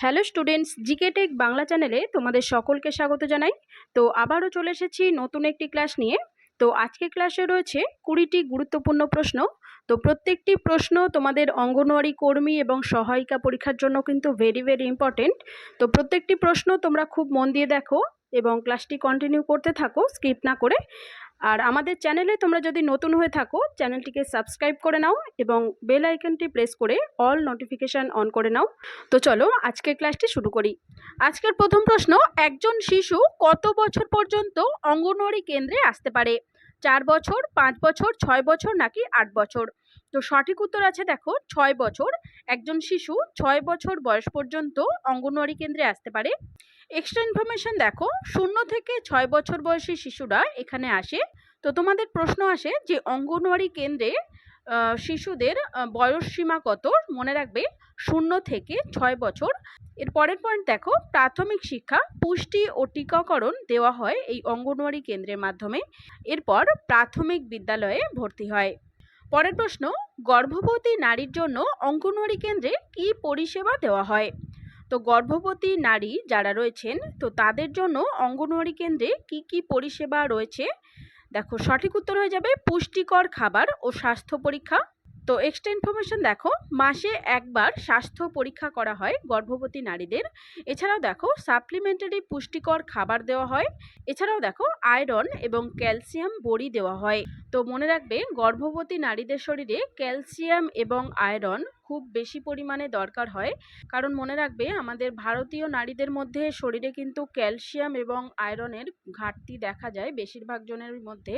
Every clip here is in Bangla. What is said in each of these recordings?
Hello students GK tech Bangla চ্যানেলে তোমাদের সকলকে স্বাগত জানাই। তো আবারও চলে এসেছি নতুন একটি ক্লাস নিয়ে। তো আজকের ক্লাসে রয়েছে কুড়িটি গুরুত্বপূর্ণ প্রশ্ন। তো প্রত্যেকটি প্রশ্ন তোমাদের অঙ্গনওয়াড়ি কর্মী এবং সহায়িকা পরীক্ষার জন্য কিন্তু ভেরি ভেরি ইম্পর্টেন্ট তো প্রত্যেকটি প্রশ্ন তোমরা খুব মন দিয়ে দেখো এবং ক্লাসটি কন্টিনিউ করতে থাকো স্কিপ না করে। আর আমাদের চ্যানেলে তোমরা যদি নতুন হয়ে থাকো, চ্যানেলটিকে সাবস্ক্রাইব করে নাও এবং বেল আইকনটি প্রেস করে অল নোটিফিকেশান অন করে নাও। তো চলো আজকের ক্লাসটি শুরু করি। আজকের প্রথম প্রশ্ন, একজন শিশু কত বছর পর্যন্ত অঙ্গনওয়াড়ি কেন্দ্রে আসতে পারে? চার বছর, পাঁচ বছর, ছয় বছর নাকি আট বছর? তো সঠিক উত্তর আছে দেখো, ছয় বছর। একজন শিশু ছয় বছর বয়স পর্যন্ত অঙ্গনওয়াড়ি কেন্দ্রে আসতে পারে। এক্সট্রা ইনফরমেশন দেখো, শূন্য থেকে ছয় বছর বয়সী শিশুরা এখানে আসে। তো তোমাদের প্রশ্ন আসে যে অঙ্গনওয়াড়ি কেন্দ্রে শিশুদের বয়স সীমা কত? মনে রাখবে, শূন্য থেকে ছয় বছর। এর পরের পয়েন্ট দেখো, প্রাথমিক শিক্ষা, পুষ্টি ও টিকাকরণ দেওয়া হয় এই অঙ্গনওয়াড়ি কেন্দ্রের মাধ্যমে। এরপর প্রাথমিক বিদ্যালয়ে ভর্তি হয়। পরের প্রশ্ন, গর্ভবতী নারীর জন্য অঙ্গনওয়াড়ি কেন্দ্রে কি পরিষেবা দেওয়া হয়? তো গর্ভবতী নারী যারা রয়েছেন, তো তাদের জন্য অঙ্গনওয়াড়ি কেন্দ্রে কি কি পরিষেবা রয়েছে? দেখো, সঠিক উত্তর হয়ে যাবে পুষ্টিকর খাবার ও স্বাস্থ্য পরীক্ষা। তো এক্সট্রা ইনফরমেশন দেখো, মাসে একবার স্বাস্থ্য পরীক্ষা করা হয় গর্ভবতী নারীদের। এছাড়াও দেখো সাপ্লিমেন্টারি পুষ্টিকর খাবার দেওয়া হয়। এছাড়াও দেখো আয়রন এবং ক্যালসিয়াম বড়ি দেওয়া হয়। তো মনে রাখবে, গর্ভবতী নারীদের শরীরে ক্যালসিয়াম এবং আয়রন খুব বেশি পরিমাণে দরকার হয়। কারণ মনে রাখবে, আমাদের ভারতীয় নারীদের মধ্যে শরীরে কিন্তু ক্যালসিয়াম এবং আয়রনের ঘাটতি দেখা যায় বেশিরভাগ জনের মধ্যে।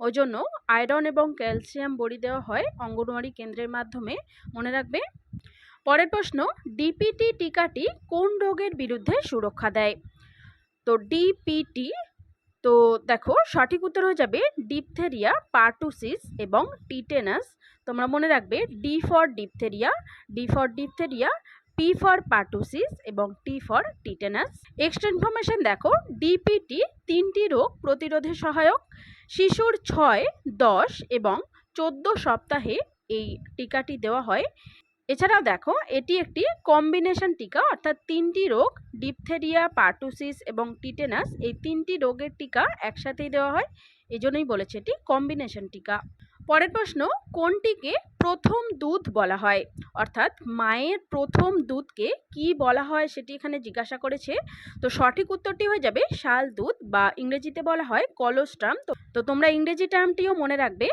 ওই জন্য আয়রন এবং ক্যালসিয়াম বড়ি দেওয়া হয় অঙ্গনওয়াড়ি কেন্দ্রের মাধ্যমে। মনে রাখবে? পরের প্রশ্ন ডিপিটি টিকাটি কোন রোগের বিরুদ্ধে সুরক্ষা দেয়? তো ডিপিটি তো দেখো, সঠিক উত্তর হয়ে যাবে ডিপথেরিয়া পার্টুসিস এবং টিটেনাস তোমরা মনে রাখবে D for diphtheria D for diphtheria P for pertussis এবং T for tetanus extra information দেখো ডিপিটি তিনটি রোগ প্রতিরোধে সহায়ক। শিশুর ছয়, দশ এবং চোদ্দ সপ্তাহে এই টিকাটি দেওয়া হয়। এছাড়াও দেখো, এটি একটি কম্বিনেশন টিকা, অর্থাৎ তিনটি রোগ ডিপথেরিয়া পার্টুসিস এবং টিটেনাস এই তিনটি রোগের টিকা একসাথেই দেওয়া হয়। এই জন্যই বলেছে এটি কম্বিনেশন টিকা। পরের প্রশ্ন, কোনটিকে প্রথম দুধ বলা হয়? অর্থাৎ মায়ের প্রথম দুধকে কি বলা হয় সেটি এখানে জিজ্ঞাসা করেছে। তো সঠিক উত্তরটি হয়ে যাবে, শাল দুধ বা ইংরেজিতে বলা হয় কলোস্ট্রাম তো তো তোমরা ইংরেজি টার্মটিও মনে রাখবে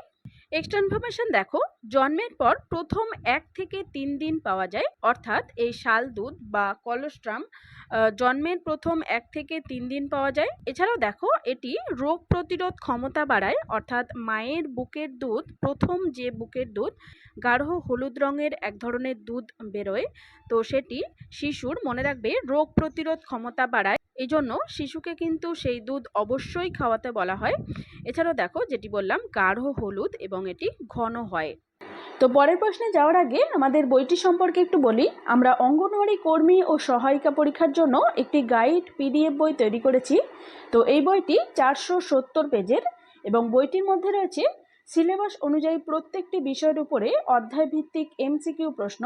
এক্সট্রা ইনফরমেশন দেখো, জন্মের পর প্রথম এক থেকে তিন দিন পাওয়া যায়, অর্থাৎ এই শাল, দুধ বা কলোস্ট্রাম জন্মের প্রথম এক থেকে তিন দিন পাওয়া যায়। এছাড়াও দেখো, এটি রোগ প্রতিরোধ ক্ষমতা বাড়ায়, অর্থাৎ মায়ের বুকের দুধ, প্রথম যে বুকের দুধ, গাঢ় হলুদ রঙের এক ধরনের দুধ বেরোয়। তো সেটি শিশুর মনে রাখবে, রোগ প্রতিরোধ ক্ষমতা বাড়ায়। এই জন্য শিশুকে কিন্তু সেই দুধ অবশ্যই খাওয়াতে বলা হয়। এছাড়াও দেখো যেটি বললাম, গাঢ় হলুদ এবং এটি ঘন হয়। তো পরের প্রশ্নে যাওয়ার আগে আমাদের বইটি সম্পর্কে একটু বলি। আমরা অঙ্গনওয়াড়ি কর্মী ও সহায়িকা পরীক্ষার জন্য একটি গাইড পিডিএফ বই তৈরি করেছি। তো এই বইটি চারশো সত্তর পেজের এবং বইটির মধ্যে রয়েছে সিলেবাস অনুযায়ী প্রত্যেকটি বিষয়ের উপরে অধ্যায়ভিত্তিক এমসিকিউ প্রশ্ন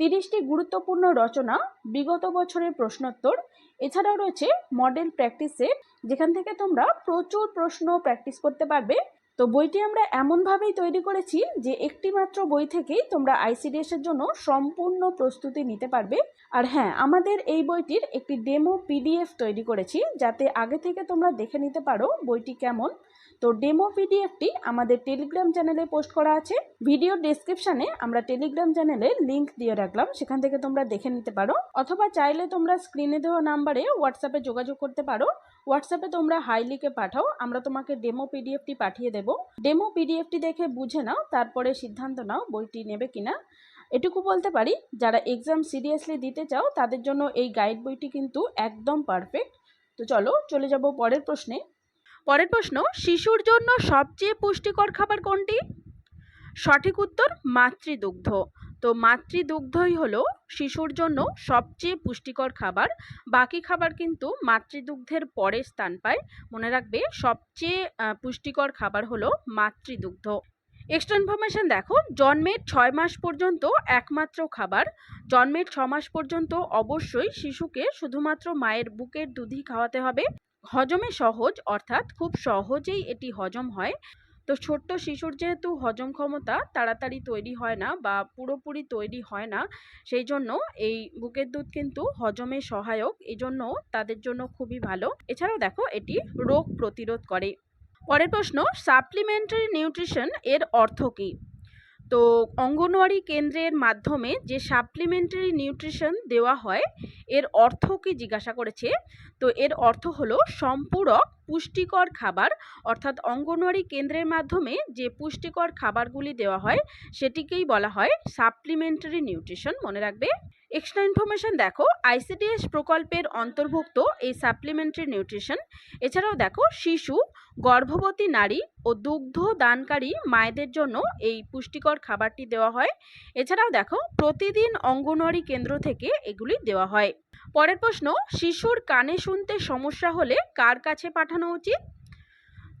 তিরিশটি গুরুত্বপূর্ণ রচনা বিগত বছরের প্রশ্নোত্তর। এছাড়াও রয়েছে মডেল প্র্যাকটিস সেট যেখান থেকে তোমরা প্রচুর প্রশ্ন প্র্যাকটিস করতে পারবে। তো বইটি আমরা এমনভাবেই তৈরি করেছি যে একটি মাত্র বই থেকেই তোমরা আইসিডিএস এর জন্য সম্পূর্ণ প্রস্তুতি নিতে পারবে। আর হ্যাঁ আমাদের এই বইটির একটি ডেমো পিডিএফ তৈরি করেছি, যাতে আগে থেকে তোমরা দেখে নিতে পারো বইটি কেমন। তো ডেমো পিডিএফটি আমাদের টেলিগ্রাম চ্যানেলে পোস্ট করা আছে। ভিডিও ডেসক্রিপশানে আমরা টেলিগ্রাম চ্যানেলে লিংক দিয়ে রাখলাম, সেখান থেকে তোমরা দেখে নিতে পারো। অথবা চাইলে তোমরা স্ক্রিনে দেওয়া নাম্বারে হোয়াটসঅ্যাপে যোগাযোগ করতে পারো। হোয়াটসঅ্যাপে তোমরা হাই লিখে পাঠাও, আমরা তোমাকে ডেমো পিডিএফটি পাঠিয়ে দেবো। ডেমো পিডিএফটি দেখে বুঝে নাও, তারপরে সিদ্ধান্ত নাও বইটি নেবে কিনা। এটুকু বলতে পারি, যারা এক্সাম সিরিয়াসলি দিতে চাও, তাদের জন্য এই গাইড বইটি কিন্তু একদম পারফেক্ট তো চলো, চলে যাব পরের প্রশ্নে। পরের প্রশ্ন, শিশুর জন্য সবচেয়ে পুষ্টিকর খাবার কোনটি? সঠিক উত্তর, মাতৃদুগ্ধ। তো মাতৃদুগ্ধই হলো শিশুর জন্য সবচেয়ে পুষ্টিকর খাবার। বাকি খাবার কিন্তু মাতৃদুগ্ধের পরে স্থান পায়। মনে রাখবে, সবচেয়ে পুষ্টিকর খাবার হলো মাতৃদুগ্ধ। এক্সট্রা ইনফরমেশন দেখো, জন্মের ছয় মাস পর্যন্ত একমাত্র খাবার। জন্মের ছ মাস পর্যন্ত অবশ্যই শিশুকে শুধুমাত্র মায়ের বুকের দুধই খাওয়াতে হবে। হজমে সহজ, অর্থাৎ খুব সহজেই এটি হজম হয়। তো ছোট্ট শিশুর যেহেতু হজম ক্ষমতা তাড়াতাড়ি তৈরি হয় না বা পুরোপুরি তৈরি হয় না, সেই জন্য এই বুকের দুধ কিন্তু হজমে সহায়ক এই জন্য তাদের জন্য খুবই ভালো। এছাড়াও দেখো, এটি রোগ প্রতিরোধ করে। পরের প্রশ্ন সাপ্লিমেন্টারি নিউট্রিশন এর অর্থ কী? তো অঙ্গনওয়াড়ি কেন্দ্রের মাধ্যমে যে সাপ্লিমেন্টারি নিউট্রিশন দেওয়া হয়, এর অর্থ কি জিজ্ঞাসা করেছে? তো এর অর্থ হলো সম্পূরক পুষ্টিকর খাবার, অর্থাৎ অঙ্গনওয়াড়ি কেন্দ্রের মাধ্যমে যে পুষ্টিকর খাবারগুলি দেওয়া হয়, সেটিকেই বলা হয় সাপ্লিমেন্টারি নিউট্রিশন মনে রাখবে? এক্সট্রা ইনফরমেশন দেখো আইসিডিএস প্রকল্পের অন্তর্ভুক্ত এই সাপ্লিমেন্টারি নিউট্রিশন এছাড়াও দেখো, শিশু, গর্ভবতী নারী ও দুগ্ধ দানকারী মায়েদের জন্য এই পুষ্টিকর খাবারটি দেওয়া হয়। এছাড়াও দেখো, প্রতিদিন অঙ্গনওয়াড়ি কেন্দ্র থেকে এগুলি দেওয়া হয়। পরের প্রশ্ন, শিশুর কানে শুনতে সমস্যা হলে কার কাছে পাঠানো উচিত?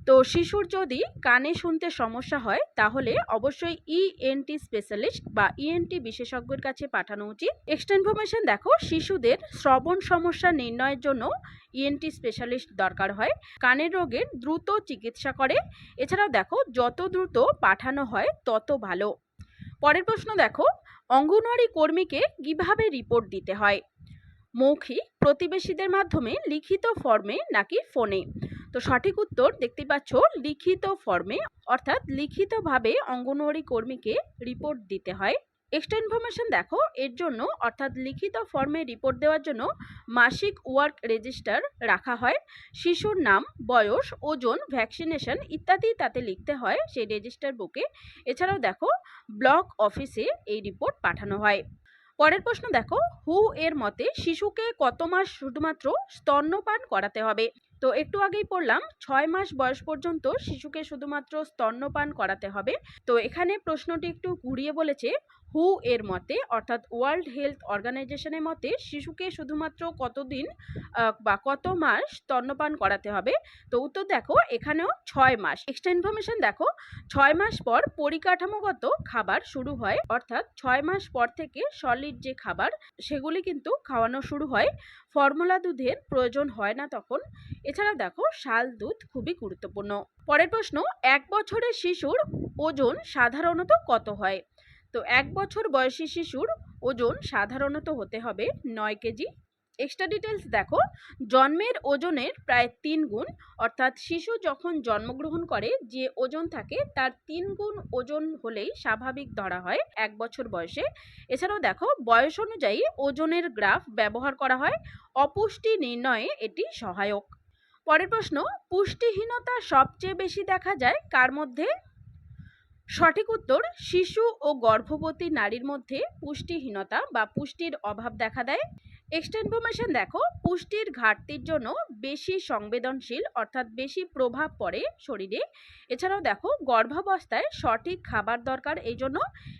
তো শিশুর যদি কানে শুনতে সমস্যা হয়, তাহলে অবশ্যই ইএনটি স্পেশালিস্ট বা ইএনটি বিশেষজ্ঞের কাছে পাঠানো উচিত। এক্সট্রা ইনফরমেশন দেখো, শিশুদের শ্রবণ সমস্যা নির্ণয়ের জন্য ইএনটি স্পেশালিস্ট দরকার হয়। কানের রোগের দ্রুত চিকিৎসা করে। এছাড়াও দেখো, যত দ্রুত পাঠানো হয়, তত ভালো। পরের প্রশ্ন দেখো, অঙ্গনওয়াড়ি কর্মীকে কীভাবে রিপোর্ট দিতে হয়? মৌখিক প্রতিবেশীদের মাধ্যমে, লিখিত ফর্মে নাকি ফোনে তো সঠিক উত্তর দেখতে পাচ্ছ, লিখিত ফর্মে অর্থাৎ লিখিতভাবে অঙ্গনওয়াড়ি কর্মীকে রিপোর্ট দিতে হয়। এক্সট্রা ইনফরমেশন দেখো, এর জন্য, অর্থাৎ লিখিত ফর্মে রিপোর্ট দেওয়ার জন্য মাসিক ওয়ার্ক রেজিস্টার রাখা হয়। শিশুর নাম, বয়স, ওজন ভ্যাকসিনেশন ইত্যাদি তাতে লিখতে হয় সেই রেজিস্টার বুকে এছাড়াও দেখো ব্লক অফিসে এই রিপোর্ট পাঠানো হয়। পরের প্রশ্ন দেখো হু এর মতে শিশুকে কত মাস শুধুমাত্র স্তন্যপান করাতে হবে? তো একটু আগেই পড়লাম, ছয় মাস বয়স পর্যন্ত শিশুকে শুধুমাত্র স্তন্যপান করাতে হবে। তো এখানে প্রশ্নটি একটু ঘুরিয়ে বলেছে, হু এর মতে, অর্থাৎ ওয়ার্ল্ড হেলথ অর্গানাইজেশনের মতে শিশুকে শুধুমাত্র কতদিন বা কত মাস স্তন্যপান করাতে হবে? তো উত্তর দেখো, এখানেও ছয় মাস। এক্সট্রা ইনফরমেশন দেখো, ছয় মাস পর পরিকাঠামোগত খাবার শুরু হয়, অর্থাৎ ছয় মাস পর থেকে সলিড যে খাবার, সেগুলি কিন্তু খাওয়ানো শুরু হয়। ফর্মুলা দুধের প্রয়োজন হয় না তখন। এছাড়া দেখো, শাল দুধ খুবই গুরুত্বপূর্ণ। পরের প্রশ্ন, এক বছরের শিশুর ওজন সাধারণত কত হয়? তো এক বছর বয়সী শিশুর ওজন সাধারণত হতে হবে নয় কেজি। এক্সট্রা ডিটেলস দেখো, জন্মের ওজনের প্রায় তিন গুণ, অর্থাৎ শিশু যখন জন্মগ্রহণ করে, যে ওজন থাকে তার তিন গুণ ওজন হলেই স্বাভাবিক ধরা হয় এক বছর বয়সে। এছাড়াও দেখো, বয়স অনুযায়ী ওজনের গ্রাফ ব্যবহার করা হয়, অপুষ্টি নির্ণয়ে এটি সহায়ক। পরের প্রশ্ন, পুষ্টিহীনতা সবচেয়ে বেশি দেখা যায় কার মধ্যে? সঠিক উত্তর, শিশু ও গর্ভবতী নারীর মধ্যে পুষ্টিহীনতা বা পুষ্টির অভাব দেখা দেয়। এক্সট্রা ইনফরমেশন দেখো, পুষ্টির ঘাটতির জন্য বেশি সংবেদনশীল অর্থাৎ বেশি প্রভাব পড়ে শরীরে। এছাড়াও দেখো, গর্ভাবস্থায় সঠিক খাবার দরকার, এই জন্য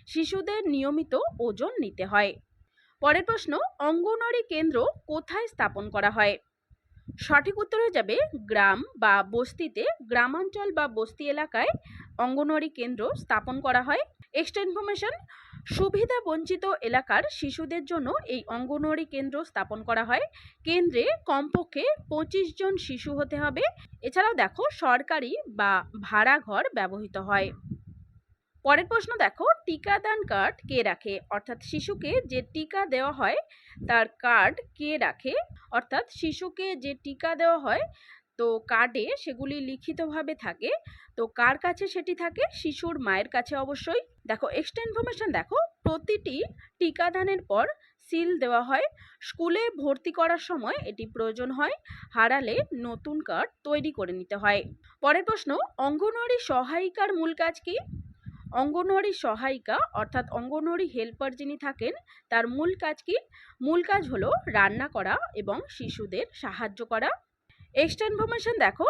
শিশুদের নিয়মিত ওজন নিতে হয়। পরের প্রশ্ন, অঙ্গনওয়াড়ি কেন্দ্র কোথায় স্থাপন করা হয়? সঠিক উত্তর হয়ে যাবে গ্রাম বা বস্তিতে গ্রামাঞ্চল বা বস্তি এলাকায় অঙ্গনওয়াড়ি কেন্দ্র স্থাপন করা হয়। এক্সট্রা ইনফরমেশন সুবিধা বঞ্চিত এলাকার শিশুদের জন্য এই অঙ্গনওয়াড়ি কেন্দ্র স্থাপন করা হয়। কেন্দ্রে কমপক্ষে পঁচিশ জন শিশু হতে হবে। এছাড়াও দেখো সরকারি বা ভাড়া ঘর ব্যবহৃত হয়। পরের প্রশ্ন দেখো টিকাদান কার্ড কে রাখে? অর্থাৎ শিশুকে যে টিকা দেওয়া হয়, তার কার্ড কে রাখে? অর্থাৎ শিশুকে যে টিকা দেওয়া হয়, তো কার্ডে সেগুলি লিখিতভাবে থাকে। তো কার কাছে সেটি থাকে? শিশুর মায়ের কাছে অবশ্যই। দেখো এক্সট্রা ইনফরমেশন দেখো, প্রতিটি টিকাদানের পর সিল দেওয়া হয়। স্কুলে ভর্তি করার সময় এটি প্রয়োজন হয়, হারালে নতুন কার্ড তৈরি করে নিতে হয়। পরের প্রশ্ন, অঙ্গনওয়াড়ি সহায়িকার মূল কাজ কি? অঙ্গনওয়াড়ি সহায়িকা, অর্থাৎ অঙ্গনওয়াড়ি হেল্পার যিনি থাকেন, তার মূল কাজ কি? মূল কাজ হলো রান্না করা এবং শিশুদের সাহায্য করা। এক্সট্রা ইনফরমেশন দেখো,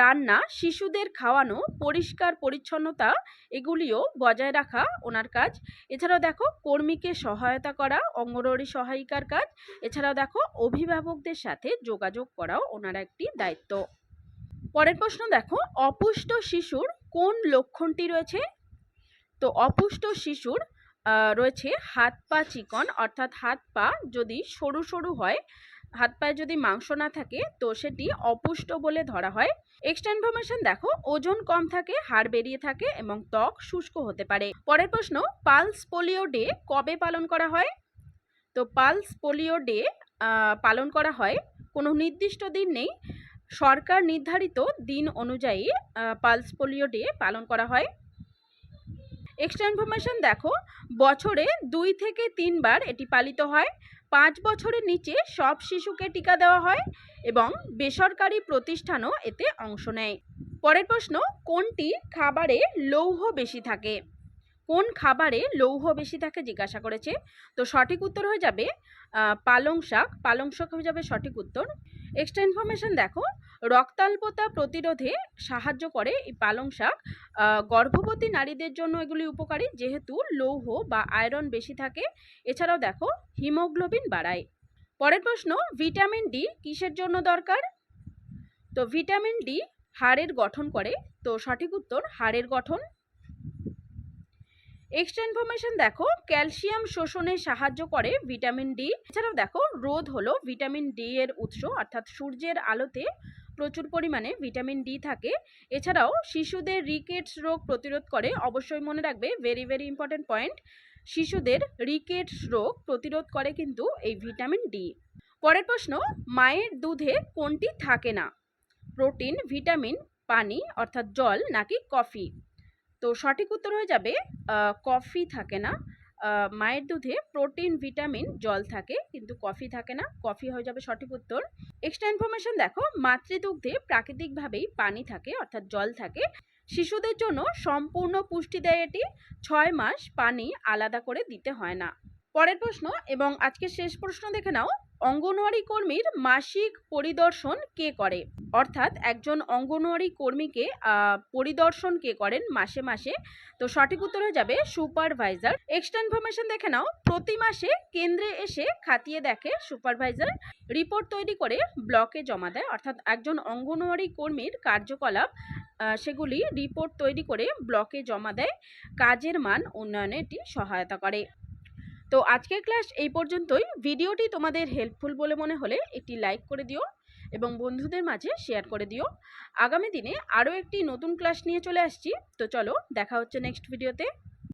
রান্না, শিশুদের খাওয়ানো, পরিষ্কার পরিচ্ছন্নতা, এগুলিও বজায় রাখা ওনার কাজ। এছাড়াও দেখো, কর্মীকে সহায়তা করা অঙ্গনওয়াড়ি সহায়িকার কাজ। এছাড়াও দেখো, অভিভাবকদের সাথে যোগাযোগ করাও ওনার একটি দায়িত্ব। পরের প্রশ্ন দেখো, অপুষ্ট শিশুর কোন লক্ষণটি রয়েছে? তো অপুষ্ট শিশুর রয়েছে হাত পা চিকন, অর্থাৎ হাত পা যদি সরু সরু হয়, হাত পায়ে যদি মাংস না থাকে, তো সেটি অপুষ্ট বলে ধরা হয়। এক্সট্রা ইনফরমেশন দেখো, ওজন কম থাকে, হাড় বেরিয়ে থাকে এবং ত্বক শুষ্ক হতে পারে। পরের প্রশ্ন, পালস পোলিও ডে কবে পালন করা হয়? তো পালস পোলিও ডে পালন করা হয় কোনো নির্দিষ্ট দিন নেই। সরকার নির্ধারিত দিন অনুযায়ী পালস পোলিও ডে পালন করা হয়। এক্সট্রা ইনফরমেশন দেখো, বছরে দুই থেকে তিনবার এটি পালিত হয়। পাঁচ বছরের নিচে সব শিশুকে টিকা দেওয়া হয় এবং বেসরকারি প্রতিষ্ঠানও এতে অংশ নেয়। পরের প্রশ্ন, কোনটি খাবারে লৌহ বেশি থাকে? কোন খাবারে লৌহ বেশি থাকে জিজ্ঞাসা করেছে। তো সঠিক উত্তর হয়ে যাবে পালং শাক। পালং শাক হয়ে যাবে সঠিক উত্তর এক্সট্রা ইনফরমেশন দেখো, রক্তাল্পতা প্রতিরোধে সাহায্য করে এই পালং শাক। গর্ভবতী নারীদের জন্য এগুলি উপকারী, যেহেতু লৌহ বা আয়রন বেশি থাকে। এছাড়াও দেখো, হিমোগ্লোবিন বাড়ায়। পরের প্রশ্ন ভিটামিন ডি কিসের জন্য দরকার? তো ভিটামিন ডি হাড়ের গঠন করে। তো সঠিক উত্তর, হাড়ের গঠন। এক্সট্রা ইনফরমেশন দেখো ক্যালসিয়াম শোষণে সাহায্য করে ভিটামিন ডি এছাড়াও দেখো রোদ হলো ভিটামিন ডি এর উৎস, অর্থাৎ সূর্যের আলোতে প্রচুর পরিমাণে ভিটামিন ডি থাকে। এছাড়াও শিশুদের রিকেটস রোগ প্রতিরোধ করে, অবশ্যই মনে রাখবে ভেরি ভেরি ইম্পর্টেন্ট পয়েন্ট শিশুদের রিকেটস রোগ প্রতিরোধ করে কিন্তু এই ভিটামিন ডি পরের প্রশ্ন, মায়ের দুধে কোনটি থাকে না? প্রোটিন ভিটামিন পানি, অর্থাৎ জল, নাকি কফি তো সঠিক উত্তর হয়ে যাবে কফি থাকে না। মায়ের দুধে প্রোটিন, ভিটামিন, জল থাকে, কিন্তু কফি থাকে না। কফি হয়ে যাবে সঠিক উত্তর। এক্সট্রা ইনফরমেশন দেখো, মাতৃদুগ্ধে প্রাকৃতিকভাবেই পানি থাকে, অর্থাৎ জল থাকে। শিশুদের জন্য সম্পূর্ণ পুষ্টি দেয় এটি, ছয় মাস পানি আলাদা করে দিতে হয় না। পরের প্রশ্ন এবং আজকের শেষ প্রশ্ন দেখে নাও। অঙ্গনওয়াড়ি কর্মীর মাসিক পরিদর্শন কে করে? অর্থাৎ একজন অঙ্গনওয়াড়ি কর্মীকে পরিদর্শন কে করেন মাসে মাসে? তো সঠিক উত্তর হয়ে যাবে সুপারভাইজার। এক্সট্রা ইনফরমেশন দেখে নাও। প্রতি মাসে কেন্দ্রে এসে খাতিয়ে দেখে সুপারভাইজার। রিপোর্ট তৈরি করে ব্লকে জমা দেয়। অর্থাৎ একজন অঙ্গনওয়াড়ি কর্মীর কার্যকলাপ সেগুলি রিপোর্ট তৈরি করে ব্লকে জমা দেয়। কাজের মান উন্নয়নে এটি সহায়তা করে। তো আজকের ক্লাস এই পর্যন্তই। ভিডিওটি তোমাদের হেল্পফুল বলে মনে হলে একটি লাইক করে দিও এবং বন্ধুদের মাঝে শেয়ার করে দিও। আগামী দিনে আরও একটি নতুন ক্লাস নিয়ে চলে আসছি। তো চলো, দেখা হচ্ছে নেক্সট ভিডিওতে